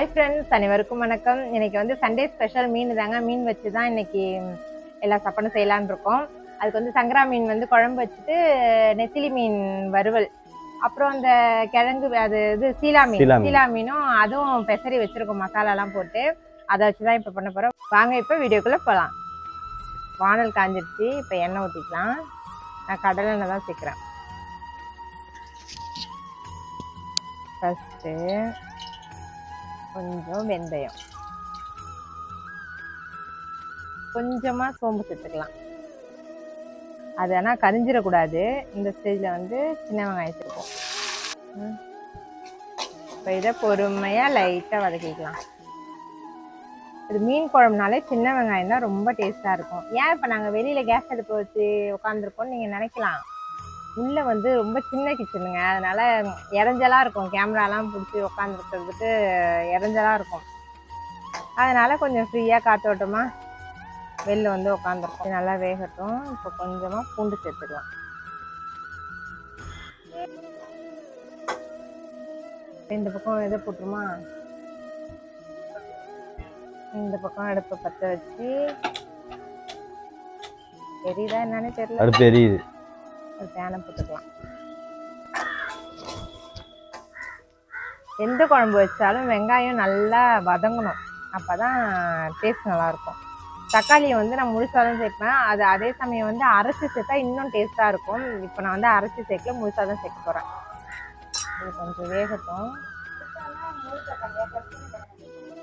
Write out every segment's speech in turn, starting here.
Hi friends அனைவருக்கும் வணக்கம். இன்னைக்கு வந்து சண்டே ஸ்பெஷல் மீன் தாங்க. மீன் வச்சு தான் இன்னைக்கு எல்லா சாப்பாடும் செய்யலான்னு இருக்கோம். அதுக்கு வந்து சங்கரா மீன் வந்து குழம்பு வச்சுட்டு நெத்திலி மீன் வறுவல். அப்புறம் அந்த கிழங்கு அது இது சீலா மீன். சீலா மீன். சீலா மீனும் அதுவும் பெசரி வச்சிருக்கோம் மசாலாலாம் போட்டு. அதை வச்சு தான் இப்போ பண்ண போகிறோம் வாங்க இப்போ வீடியோக்குள்ளே போகலாம் வானல் காஞ்சிருச்சு இப்போ எண்ணெய் ஊற்றிக்கலாம் நான் கடலை எண்ணெய் தான் சேர்க்குறேன். ஃபஸ்ட்டு கொஞ்சம் வெந்தயம். கொஞ்சமாக சோம்பு சேர்த்துக்கலாம். அது ஆனால் கரிஞ்சிடக்கூடாது. இந்த ஸ்டேஜில் வந்து சின்ன வெங்காயம் சேர்ப்போம். இப்போ இதை பொறுமையாக லைட்டாக வதக்கிக்கலாம். இது மீன் குழம்புனாலே சின்ன வெங்காயம் தான் ரொம்ப டேஸ்ட்டாக இருக்கும். ஏன் இப்போ நாங்கள் வெளியில் கேஸ் அடுப்பு வச்சு உட்காந்துருக்கோம்னு நீங்கள் நினைக்கலாம். உள்ளே வந்து ரொம்ப சின்ன கிச்சனுங்க அதனால இறஞ்சலாக இருக்கும். கேமராலாம் பிடிச்சி உட்காந்துருக்கிறதுக்கு இறஞ்சலாக இருக்கும். அதனால கொஞ்சம் ஃப்ரீயாக காத்தோட்டமாக வெளில வந்து உட்காந்துருக்கோம் நல்லா வேகட்டும். இப்போ கொஞ்சமாக பூண்டு சேர்த்துக்கலாம். இந்த பக்கம் எதை போட்டுருமா? இந்த பக்கம் அடுப்பை பற்ற வச்சு. தெரியுதா என்னன்னு தெரியல. அடுப்பு எரியுது. ஒரு பேனை போட்டுக்கலாம். எந்த குழம்பு வச்சாலும் வெங்காயம் நல்லா வதங்கணும். அப்போ தான் டேஸ்ட் நல்லாயிருக்கும். தக்காளியை வந்து நான் முழுசாக சேர்ப்பேன். அது அதே சமயம் வந்து அரைச்சி சேர்த்தா இன்னும் டேஸ்ட்டாக இருக்கும். இப்போ நான் வந்து அரைச்சி சேர்க்கல முழுசாக தான் சேர்க்க போகிறேன் இது கொஞ்சம் வேகட்டும்.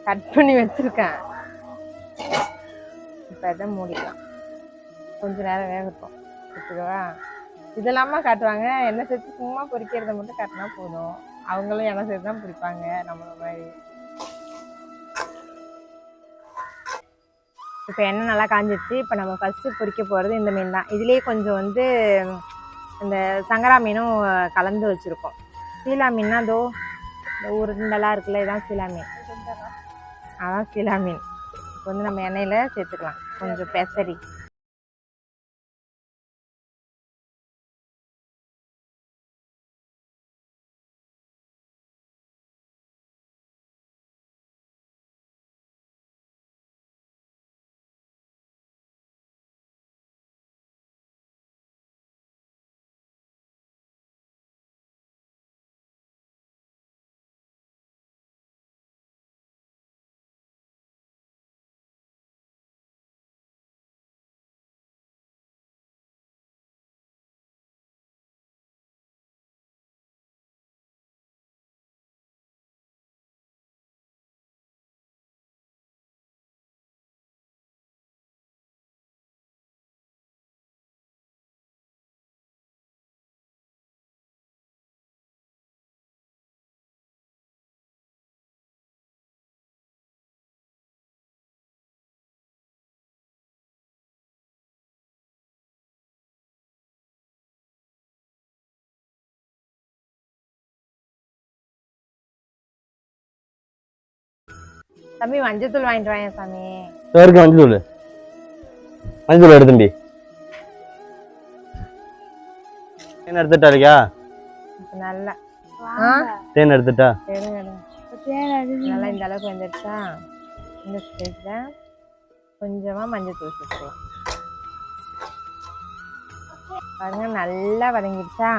கட் பண்ணி வச்சுருக்கேன். இப்போ இதை மூடிக்கலாம். கொஞ்சம் நேரம் வேகட்டும். வச்சுக்கவா இதெல்லாமா காட்டுவாங்க. எண்ணெய் சேர்த்து சும்மா பொரிக்கிறத மட்டும் காட்டினா போதும். அவங்களும் எண்ணெய் சேர்த்து தான் பொரிப்பாங்க நம்மள மாதிரி. இப்போ எண்ணெய் நல்லா காஞ்சிருச்சு. இப்போ நம்ம ஃபஸ்ட்டு பொரிக்க போகிறது இந்த மீன் தான். இதுலேயே கொஞ்சம் வந்து இந்த சங்கரா மீனும் கலந்து வச்சுருக்கோம். சீலா மீன்னா தோ. இந்த உருண்டெல்லாம் இருக்குல்ல இதான் சீலா மீன். அதான் சீலா மீன். இப்போ வந்து நம்ம எண்ணெயில் சேர்த்துக்கலாம். கொஞ்சம் பெசரி. தம்பி மஞ்சத்தூள் வாங்கிட்டு வாங்க சாமி. இருக்கு மஞ்சள் மஞ்சள் எடுத்துண்டி தேன் எடுத்துட்டா இருக்கியா நல்லா. தேன் எடுத்துட்டா? நல்லா இந்த அளவுக்கு வந்துருச்சா? இந்த ஸ்டேஜில் கொஞ்சமாக மஞ்சத்தூள் சேர்த்துக்கலாம். பாருங்க நல்லா வதங்கிடுச்சா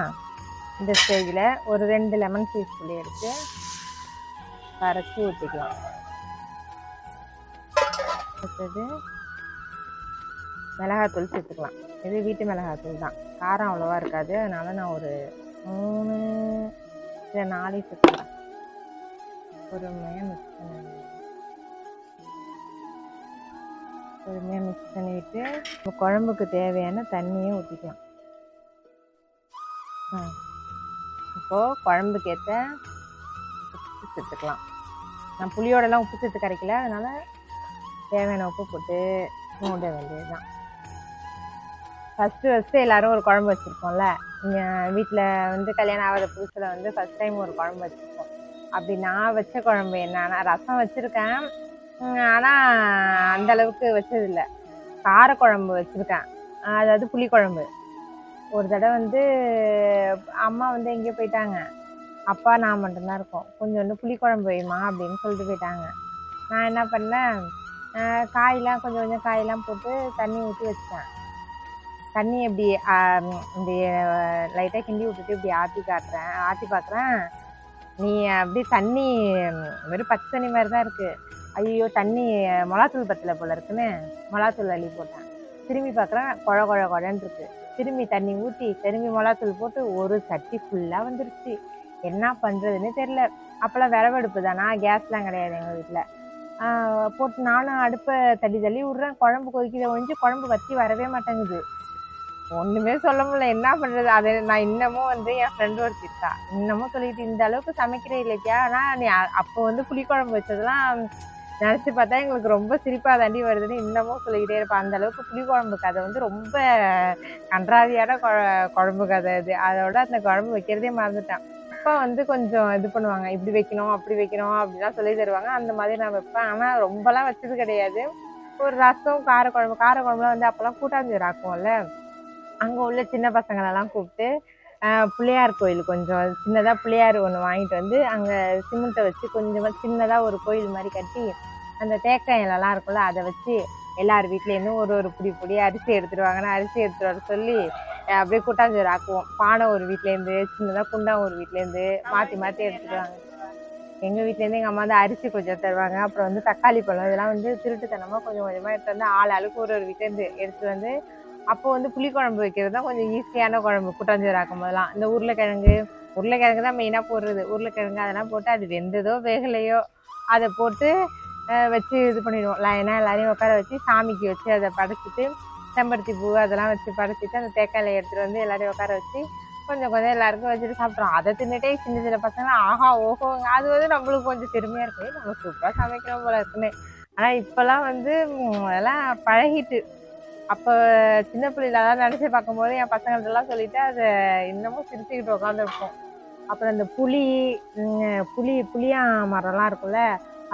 இந்த ஸ்டேஜில் ஒரு ரெண்டு லெமன் பீஸ் புளி எடுத்து கரைச்சி ஊற்றிக்கலாம் அடுத்தது மிளகாத்தூள் சேர்த்துக்கலாம். இது வீட்டு மிளகாத்தூள் தான். காரம் அவ்வளோவா இருக்காது. அதனால நான் ஒரு மூணு இல்லை நாலு சேர்த்துக்கலாம். பொறுமையாக மிக்ஸ் பண்ணி பொறுமையாக மிக்ஸ் பண்ணிவிட்டு இப்போ குழம்புக்கு தேவையான தண்ணியை ஊற்றிக்கலாம் இப்போது குழம்புக்கு ஏற்ற உப்பு சேர்த்துக்கலாம். நான் புளியோடலாம் உப்பு சேர்த்து கரைக்கல. அதனால் தேவையான உப்பு போட்டு மூட வேண்டியதுதான். ஃபஸ்ட்டு ஃபஸ்ட்டு எல்லாரும் ஒரு குழம்பு வச்சுருப்போம்ல. இங்கே வீட்டில் வந்து கல்யாணம் ஆகாத புதுசில் வந்து ஃபஸ்ட் டைம் ஒரு குழம்பு வச்சுருப்போம். அப்படி நான் வச்ச குழம்பு என்னன்னா ரசம் வச்சுருக்கேன். ஆனால் அந்த அளவுக்கு வச்சதில்லை. காரக்குழம்பு வச்சுருக்கேன். அதாவது புளிக்குழம்பு ஒரு தடவை வந்து அம்மா வந்து எங்கேயோ போயிட்டாங்க. அப்பா நான் மட்டும்தான் இருக்கோம். கொஞ்சோண்டு புளிக்குழம்பு வைமா அப்படின்னு சொல்லிட்டு போயிட்டாங்க. நான் என்ன பண்ணேன் காயெலாம் கொஞ்சம் கொஞ்சம் காயெல்லாம் போட்டு தண்ணி ஊற்றி வச்சிட்டேன். தண்ணி இப்படி இந்த இப்படி லைட்டாக கிண்டி விட்டுட்டு இப்படி ஆற்றி காட்டுறேன். ஆற்றி பார்க்குறேன் நீ அப்படி தண்ணி வெறும் பச்சை தண்ணி மாதிரி தான் இருக்குது ஐயோ தண்ணி மிளகாத்தூள் பத்தில் போல் இருக்குன்னு மிளகாத்தூள் அள்ளி போட்டேன். திரும்பி பார்க்குறேன் குழ குழ குழன்னு இருக்கு. திரும்பி தண்ணி ஊற்றி திரும்பி மிளாத்தூள் போட்டு ஒரு சட்டி ஃபுல்லாக வந்துருச்சு. என்ன பண்ணுறதுன்னு தெரில அப்போல்லாம் விறவடுப்பு தானா? கேஸ்லாம் கிடையாது எங்கள் வீட்டில் போட்டு நானும் அடுப்பை தள்ளி தள்ளி விட்றேன். குழம்பு கொதிக்கிற ஒழிஞ்சு குழம்பு வத்தி வரவே மாட்டேங்குது. ஒன்றுமே சொல்ல முடியல. என்ன பண்ணுறது அதை நான் இன்னமும் வந்து என் ஃப்ரெண்டு ஒரு திட்டா. இன்னமும் சொல்லிட்டு இந்த அளவுக்கு சமைக்கிறே இல்லையா ஆனால் நீ அப்போ வந்து புளிக்குழம்பு வச்சதெல்லாம் நினச்சி பார்த்தா எங்களுக்கு ரொம்ப சிரிப்பாக தாண்டி வருதுன்னு இன்னமும் சொல்லிக்கிட்டே இருப்பேன் அந்த அளவுக்கு புளிக்குழம்பு கதை வந்து ரொம்ப கன்றாவியான குழ குழம்பு கதை அது. அதோட அந்த குழம்பு வைக்கிறதே மறந்துட்டேன். அப்பா வந்து கொஞ்சம் இது பண்ணுவாங்க. இப்படி வைக்கணும் அப்படி வைக்கணும் அப்படிலாம் சொல்லி தருவாங்க. அந்த மாதிரி நான் வைப்பேன். ஆனால் ரொம்பலாம் வச்சது கிடையாது. ஒரு ரசம் காரக்குழம்பு காரக்குழம்புலாம் வந்து அப்போல்லாம் கூட்டாஞ்சோறு ஆக்குவோம்ல. அங்கே உள்ள சின்ன பசங்களெல்லாம் கூப்பிட்டு பிள்ளையார் கோயில் கொஞ்சம் சின்னதாக பிள்ளையார் ஒன்று வாங்கிட்டு வந்து அங்கே சிமெண்ட்டை வச்சு கொஞ்சமாக சின்னதாக ஒரு கோயில் மாதிரி கட்டி அந்த தேக்காய் இலலாம் இருக்கும்ல அதை வச்சு எல்லார் வீட்லேருந்தும் ஒரு ஒரு புடி புடி அரிசி எடுத்துட்டு வாங்கன்னா அரிசி எடுத்துட்டு வர சொல்லி அப்படியே கூட்டாஞ்சோறு ஆக்குவோம். பானை ஒரு வீட்லேருந்து சின்னதாக குண்டா ஒரு வீட்லேருந்து மாற்றி மாற்றி எடுத்துட்டு வாங்க. எங்கள் வீட்லேருந்து எங்கள் அம்மா வந்து அரிசி கொஞ்சம் தருவாங்க. அப்புறம் வந்து தக்காளி பழம் இதெல்லாம் வந்து திருட்டுத்தனமாக கொஞ்சம் கொஞ்சமாக எடுத்து வந்து ஆள் ஆளுக்கு ஒரு ஒரு வீட்டிலேருந்து எடுத்துகிட்டு வந்து அப்போ வந்து புளிக்குழம்பு வைக்கிறது தான் கொஞ்சம் ஈஸியான குழம்பு கூட்டாஞ்சோறு ஆக்கும் போதெல்லாம். இந்த உருளைக்கிழங்கு உருளைக்கிழங்கு தான் மெயினாக போடுறது. உருளைக்கிழங்கு அதெல்லாம் போட்டு அது வெந்ததோ வேகலையோ அதை போட்டு வச்சு இது பண்ணிடுவோம். லைனாக எல்லாரையும் உட்கார வச்சு சாமிக்கு வச்சு அதை படைச்சிட்டு செம்பருத்தி பூ அதெல்லாம் வச்சு படைச்சிட்டு அந்த தேக்காலை எடுத்துகிட்டு வந்து எல்லாரையும் உட்கார வச்சு கொஞ்சம் கொஞ்சம் எல்லாருக்கும் வச்சுட்டு சாப்பிட்றோம் அதை தின்னுட்டே சின்ன சின்ன பசங்க ஆஹா ஓஹோங்க அது வந்து நம்மளுக்கு கொஞ்சம் பெருமையாக இருக்கு. நம்ம சூப்பராக சமைக்கிறோம் போல இருக்குமே ஆனால் இப்போல்லாம் வந்து அதெல்லாம் பழகிட்டு அப்போ சின்ன பிள்ளைகளெல்லாம் நினச்சி பார்க்கும்போது என் பசங்கள்ட்டெல்லாம் சொல்லிட்டு அதை இன்னமும் சிரிச்சுக்கிட்டு உட்காந்துருப்போம் அப்புறம் அந்த புளி புளி புளியா மரம்லாம் இருக்கும்ல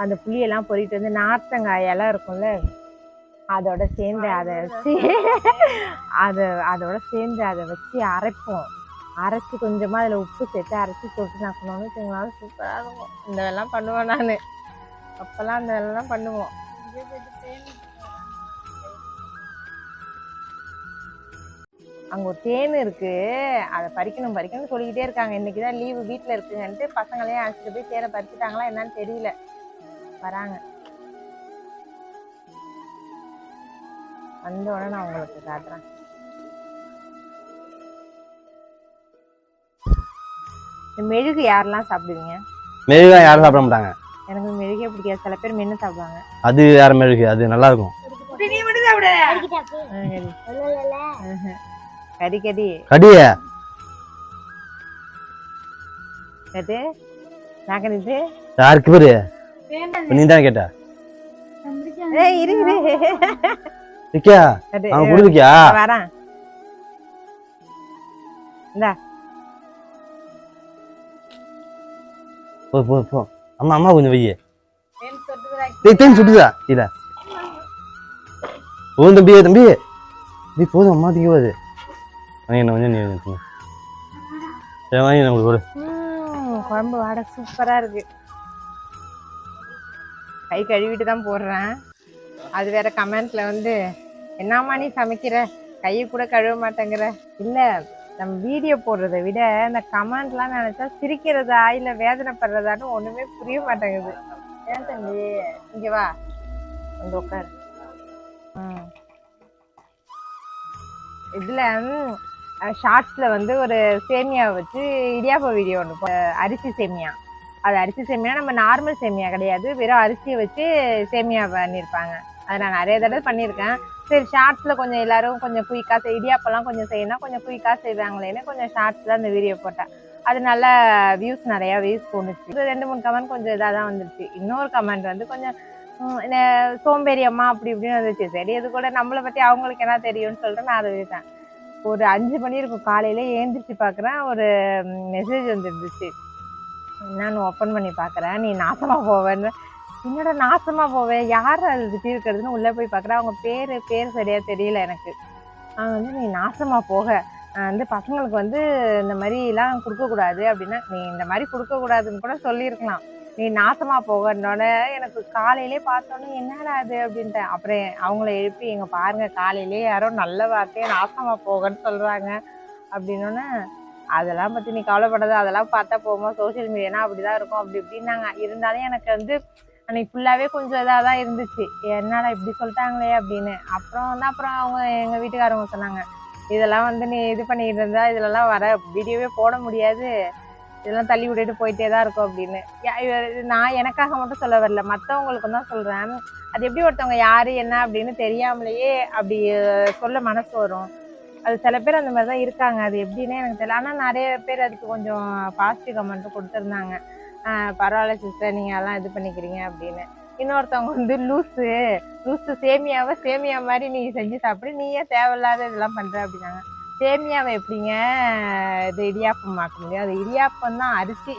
அந்த புளியெல்லாம் பொறிட்டு வந்து நார்த்தங்காய் இருக்கும்ல அதோட சேர்ந்து அதை வச்சு அதை அதோட சேர்ந்து அதை வச்சு அரைப்போம். அரைச்சி கொஞ்சமாக அதில் உப்பு சேர்த்து அரைச்சி தொட்டு நாக்கணும்னு வச்சுக்கோங்களேன் சூப்பராக இருக்கும். இந்த வேலைலாம் பண்ணுவேன் நான். அப்போல்லாம் அந்த வேலைலாம் பண்ணுவோம். அங்கே ஒரு தேன் இருக்குது அதை பறிக்கணும் பறிக்கணும்னு சொல்லிக்கிட்டே இருக்காங்க. இன்றைக்கி தான் லீவு வீட்டில் இருக்குங்கன்ட்டு பசங்களையும் அழைச்சிட்டு போய் தேனை பறிச்சுட்டாங்களா என்னன்னு தெரியல. வராங்க. வந்த உடனே நான் உங்களுக்கு காட்டுறேன். இந்த மெழுகு யாரெல்லாம் சாப்பிடுவீங்க? மெழுகா யாரும் சாப்பிட மாட்டாங்க. எனக்கு மெழுகே பிடிக்காது. சில பேர் மென்று சாப்பிடுவாங்க. அது வேற மெழுகு. அது நல்லா இருக்கும். கடி கடி கடிய. கட்டு நாக்கணிட்டு யாருக்கு பேரு? நீ தான் கேட்ட? ஏய் இரு. வரேன். போ போ போ. அம்மா அம்மா கொஞ்சம் வையே. டேய் தேன் சுட்டுதா? இல்ல போதும் தம்பி தம்பி. போதும் அம்மா திங்குவாது வாங்கி என்ன கொஞ்சம் நீ சரி வாங்கி நம்மளுக்கு குழம்பு கை கழுவிட்டு தான் போடுறேன். அது வேற கமெண்ட்ல வந்து என்னம்மா நீ சமைக்கிற? கையை கூட கழுவ மாட்டேங்கிற? இல்லை நம்ம வீடியோ போடுறதை விட இந்த கமெண்ட்லாம் நினச்சா சிரிக்கிறதா இல்லை வேதனைப்படுறதான்னு ஒன்றுமே புரிய மாட்டேங்குது. ஏன் தம்பி? இங்கே வா. வந்து உட்காரு ம். இதில் ஷார்ட்ஸில் வந்து ஒரு சேமியா வச்சு இடியாப்ப வீடியோ ஒன்று அரிசி சேமியா. அது அரிசி சேமியா நம்ம நார்மல் சேமியா கிடையாது. வெறும் அரிசியை வச்சு சேமியா பண்ணியிருப்பாங்க. அதை நான் நிறைய தடவை பண்ணியிருக்கேன். சரி ஷார்ட்ஸில் கொஞ்சம் எல்லாரும் கொஞ்சம் குயிக்காக செய் இடியாப்பெல்லாம் கொஞ்சம் செய்யணும் கொஞ்சம் குயிக்காக செய்வாங்களேன்னு கொஞ்சம் ஷார்ட்ஸில் அந்த வீடியோ போட்டேன். அது நல்ல வியூஸ் நிறையா வியூஸ் போணுச்சு இது ரெண்டு மூணு கமெண்ட் கொஞ்சம் இதாக தான் வந்துருச்சு. இன்னொரு கமெண்ட் வந்து கொஞ்சம் சோம்பேறி அம்மா அப்படி இப்படின்னு வந்துச்சு சரி இது கூட நம்மளை பற்றி அவங்களுக்கு என்ன தெரியும்னு சொல்லிட்டு நான் அதை விட்டேன் ஒரு அஞ்சு மணி இருக்கும். காலையில ஏந்திரிச்சு பார்க்குறேன். ஒரு மெசேஜ் வந்துருந்துச்சு. என்னன்னு ஓப்பன் பண்ணி பார்க்குறேன்? நீ நாசமாக போவேன்னு. என்னடா நாசமாக போவேன் யார் அது திட்டி இருக்கிறதுன்னு உள்ளே போய் பார்க்குறேன் அவங்க பேர் பேர் சரியாக தெரியல எனக்கு. அவங்க வந்து நீ நாசமாக போக. வந்து பசங்களுக்கு வந்து இந்த மாதிரிலாம் கொடுக்கக்கூடாது அப்படின்னா நீ இந்த மாதிரி கொடுக்கக்கூடாதுன்னு கூட சொல்லியிருக்கலாம். நீ நாசமாக போகன்னொடனே எனக்கு காலையிலே பார்த்தோன்னே என்னடா அது அப்படின்ட்டேன் அப்புறம் அவங்கள எழுப்பி எங்கள் பாருங்கள் காலையிலே யாரோ நல்ல வார்த்தையை நாசமாக போகன்னு சொல்கிறாங்க அப்படின்னோடனே அதெல்லாம் பத்தி நீ கவலைப்படாத. அதெல்லாம் பார்த்தா போகும்போது சோஷியல் மீடியானா அப்படிதான் இருக்கும். அப்படி இப்படின்னாங்க. இருந்தாலும் எனக்கு வந்து அன்னைக்கு ஃபுல்லாவே கொஞ்சம் இதாக தான் இருந்துச்சு. என்னடா இப்படி சொல்லிட்டாங்களே அப்படின்னு. அப்புறம் வந்து அப்புறம் அவங்க எங்க வீட்டுக்காரவங்க சொன்னாங்க இதெல்லாம் வந்து நீ இது பண்ணிட்டு இருந்தா இதுலலாம் வர வீடியோவே போட முடியாது. இதெல்லாம் தள்ளி விட்டுட்டு போயிட்டே தான் இருக்கும் அப்படின்னு. இது நான் எனக்காக மட்டும் சொல்ல வரல. மற்றவங்களுக்கும் தான் சொல்றேன். அது எப்படி ஒருத்தவங்க யாரு என்ன அப்படின்னு தெரியாமலேயே அப்படி சொல்ல மனசு வரும். அது சில பேர் அந்த மாதிரி தான் இருக்காங்க. அது எப்படின்னே எனக்கு தெரியல. ஆனால் நிறைய பேர் அதுக்கு கொஞ்சம் பாசிட்டிவ் கமெண்ட்டும் கொடுத்துருந்தாங்க. பரவாயில்ல சிஸ்டர் நீங்கள் எல்லாம் இது பண்ணிக்கிறீங்க அப்படின்னு. இன்னொருத்தவங்க வந்து லூஸு லூஸு சேமியாவை சேமியா மாதிரி நீ செஞ்சு சாப்பிடு. நீ ஏன் தேவையில்லாத இதெல்லாம் பண்ணுற அப்படின்னாங்க. சேமியாவை எப்படிங்க இது இடியாப்பம் ஆக்க முடியும்? அது இடியாப்பம் தான் அரிசி.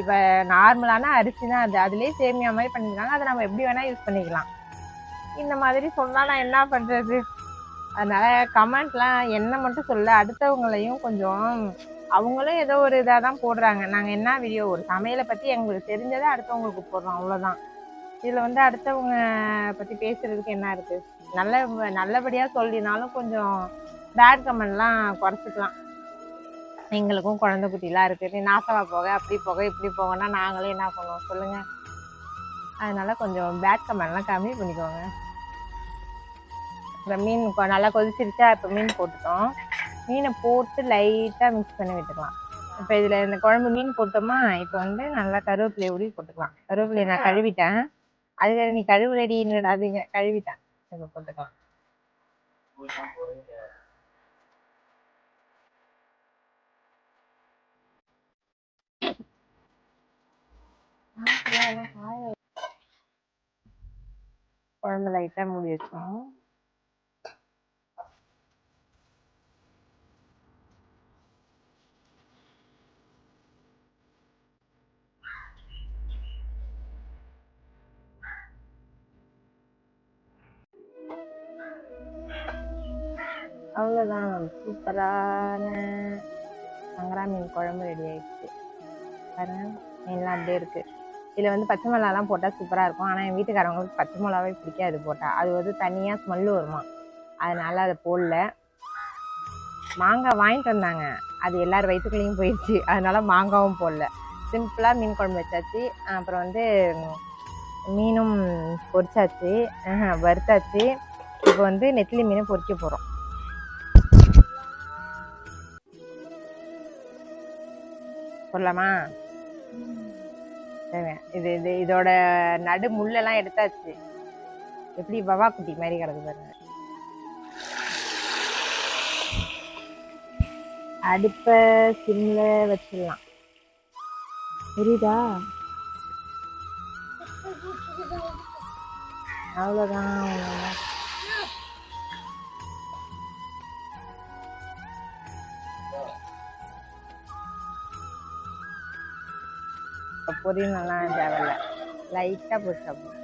இப்போ நார்மலான அரிசி தான் அது. அதுலேயே சேமியா மாதிரி பண்ணியிருக்காங்க அதை நம்ம எப்படி வேணால் யூஸ் பண்ணிக்கலாம். இந்த மாதிரி சொன்னால் நான் என்ன பண்ணுறது அதனால கமெண்ட்லாம் என்ன மட்டும் சொல்ல அடுத்தவங்களையும் கொஞ்சம் அவங்களும் ஏதோ ஒரு இதாக தான் போடுறாங்க. நாங்கள் என்ன வீடியோ ஒரு சமையலை பற்றி எங்களுக்கு தெரிஞ்சதை அடுத்தவங்களுக்கு போடுறோம் அவ்வளோதான் இதில் வந்து அடுத்தவங்க பற்றி பேசுறதுக்கு என்ன இருக்குது நல்ல நல்லபடியாக சொல்லினாலும் கொஞ்சம் பேட் கமெண்ட்லாம் குறைச்சிக்கலாம். எங்களுக்கும் குழந்தை குட்டிலாம் இருக்குது நீ நாசமா போக அப்படி போக இப்படி போகன்னா நாங்களே என்ன பண்ணுவோம்? சொல்லுங்கள் அதனால கொஞ்சம் பேட் கமெண்ட்லாம் கம்மி பண்ணிக்கோங்க. இந்த மீன் நல்லா கொதிச்சிருச்சா இப்போ மீன் போட்டுட்டோம். மீனை போட்டு லைட்டாக மிக்ஸ் பண்ணி விட்டுக்கலாம். இப்போ இதில் இந்த குழம்பு மீன் போட்டோமா இப்போ வந்து நல்லா கருவேப்பிலையை உருவி போட்டுக்கலாம். கருவேப்பிலையை நான் கழுவிட்டேன். அது நீ கழுவுலடின்னுடாதீங்க கழுவிட்டேன். இப்போ போட்டுக்கலாம். குழம்பு லைட்டாக மூடி வச்சோம் சூப்பரான சங்கரா மீன் குழம்பு ரெடி ஆயிடுச்சு. பாருங்க மீன்லாம் அப்படியே இருக்கு. இதில் வந்து பச்சை மிளகாலாம் போட்டால் சூப்பராக இருக்கும். ஆனால் என் வீட்டுக்காரவங்களுக்கு பச்சை மிளகாவே பிடிக்காது போட்டால் அது வந்து தனியாக ஸ்மெல்லு வருமா. அதனால அதை போடல. மாங்காய் வாங்கிட்டு வந்தாங்க. அது எல்லார் வயிற்றுக்குள்ளேயும் போயிடுச்சு. அதனால மாங்காவும் போடல. சிம்பிளாக மீன் குழம்பு வச்சாச்சு. அப்புறம் வந்து மீனும் பொரிச்சாச்சு. வறுத்தாச்சு. இப்போ வந்து நெத்திலி மீனும் பொரிக்க போகிறோம் சொல்லலாமா? இது இது இதோட நடு முள்ளெல்லாம் எடுத்தாச்சு. எப்படி வவா குட்டி மாதிரி கிடக்கு பாருங்க. அடுப்பை சிம்ல வச்சிடலாம். புரியுதா? அவ்வளோதான் பொரியலாம் தேவையில்ல. லைட்டாக போட்டு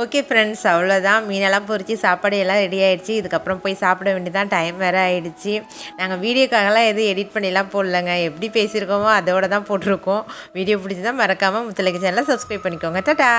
ஓகே ஃப்ரெண்ட்ஸ் அவ்வளோதான் மீனெல்லாம் பொரித்து சாப்பாடு எல்லாம் ரெடி ஆகிடுச்சு இதுக்கப்புறம் போய் சாப்பிட வேண்டியதான் டைம் வேறு ஆகிடுச்சி நாங்கள் வீடியோக்காகலாம் எதுவும் எடிட் பண்ணிலாம் போடலங்க. எப்படி பேசியிருக்கோமோ அதோட தான் போட்டிருக்கோம். வீடியோ பிடிச்சி தான் மறக்காமல் முத்தலைக்கு சேனலை சப்ஸ்கிரைப் பண்ணிக்கோங்க. டாட்டா